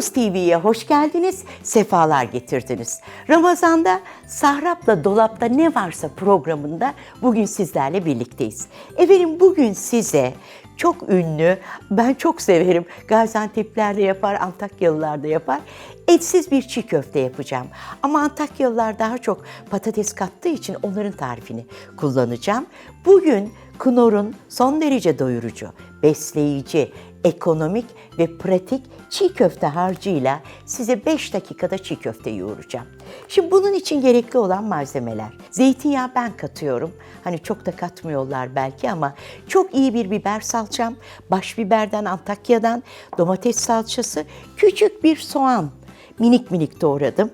TV'ye hoş geldiniz, sefalar getirdiniz. Ramazan'da Sahrap'la Dolap'ta ne varsa programında bugün sizlerle birlikteyiz. Efendim bugün size çok ünlü, ben çok severim. Gaziantep'ler de yapar, Antakyalılar da yapar. Etsiz bir çiğ köfte yapacağım. Ama Antakyalılar daha çok patates kattığı için onların tarifini kullanacağım. Bugün Knorr'un son derece doyurucu, besleyici, ekonomik ve pratik çiğ köfte harcıyla size 5 dakikada çiğ köfte yoğuracağım. Şimdi bunun için gerekli olan malzemeler. Zeytinyağı ben katıyorum. Hani çok da katmıyorlar belki ama çok iyi bir biber salçam, baş biberden Antakya'dan, domates salçası, küçük bir soğan minik minik doğradım.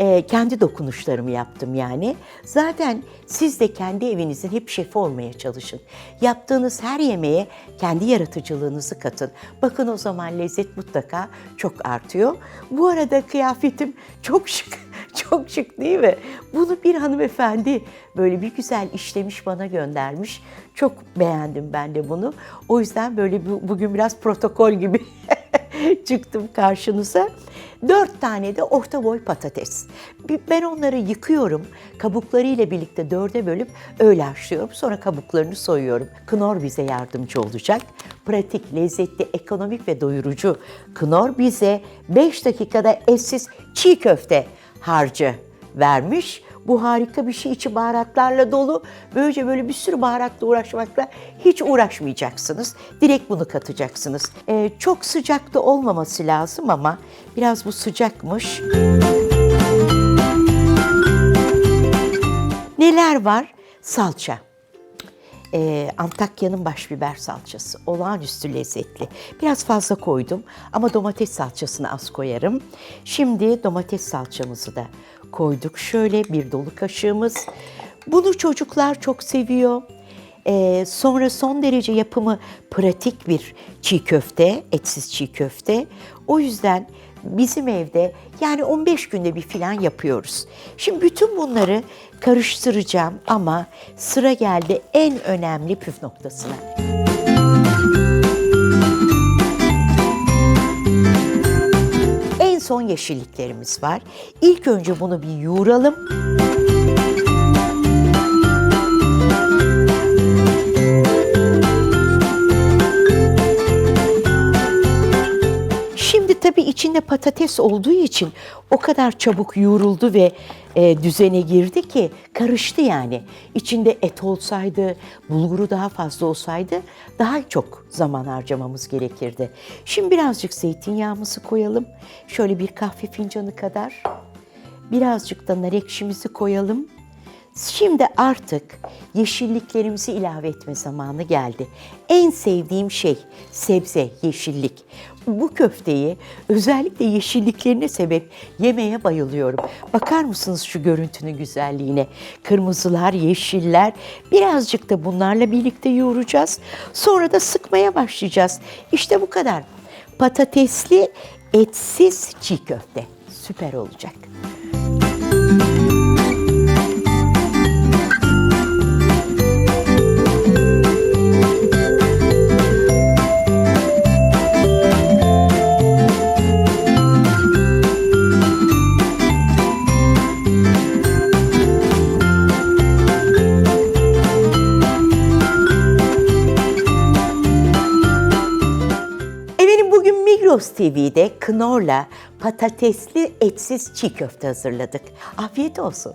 Ee, kendi dokunuşlarımı yaptım yani. Zaten siz de kendi evinizin hep şefi olmaya çalışın. Yaptığınız her yemeğe kendi yaratıcılığınızı katın. Bakın o zaman lezzet mutlaka çok artıyor. Bu arada kıyafetim çok şık. Çok şık değil mi? Bunu bir hanımefendi böyle bir güzel işlemiş bana göndermiş. Çok beğendim ben de bunu. O yüzden böyle bu- bugün biraz protokol gibi çıktım karşınıza. Dört tane de orta boy patates. Ben onları yıkıyorum. Kabuklarıyla birlikte dörde bölüp öyle haşlıyorum. Sonra kabuklarını soyuyorum. Knorr bize yardımcı olacak. Pratik, lezzetli, ekonomik ve doyurucu Knorr bize 5 dakikada etsiz çiğ köfte harcı vermiş. Bu harika bir şey. içi baharatlarla dolu. Böylece böyle bir sürü baharatla uğraşmakla hiç uğraşmayacaksınız. Direkt bunu katacaksınız. Ee, çok sıcak da olmaması lazım ama biraz bu sıcakmış. Neler var? Salça. Ee, Antakya'nın baş biber salçası. Olağanüstü lezzetli. Biraz fazla koydum ama domates salçasını az koyarım. Şimdi domates salçamızı da koyduk. Şöyle bir dolu kaşığımız. Bunu çocuklar çok seviyor. Ee, sonra son derece yapımı pratik bir çiğ köfte, etsiz çiğ köfte. O yüzden bizim evde yani 15 günde bir filan yapıyoruz. Şimdi bütün bunları karıştıracağım ama sıra geldi en önemli püf noktasına. En son yeşilliklerimiz var. İlk önce bunu bir yoğuralım. Tabii içinde patates olduğu için o kadar çabuk yoğruldu ve e, düzene girdi ki karıştı yani. İçinde et olsaydı, bulguru daha fazla olsaydı daha çok zaman harcamamız gerekirdi. Şimdi birazcık zeytinyağımızı koyalım. Şöyle bir kahve fincanı kadar. Birazcık da nar ekşimizi koyalım. Şimdi artık yeşilliklerimizi ilave etme zamanı geldi. En sevdiğim şey sebze, yeşillik. Bu köfteyi özellikle yeşilliklerine sebep yemeye bayılıyorum. Bakar mısınız şu görüntünün güzelliğine? Kırmızılar, yeşiller. Birazcık da bunlarla birlikte yoğuracağız. Sonra da sıkmaya başlayacağız. İşte bu kadar. Patatesli, etsiz çiğ köfte. Süper olacak. Migros TV'de Knorr'la patatesli etsiz çiğ köfte hazırladık. Afiyet olsun.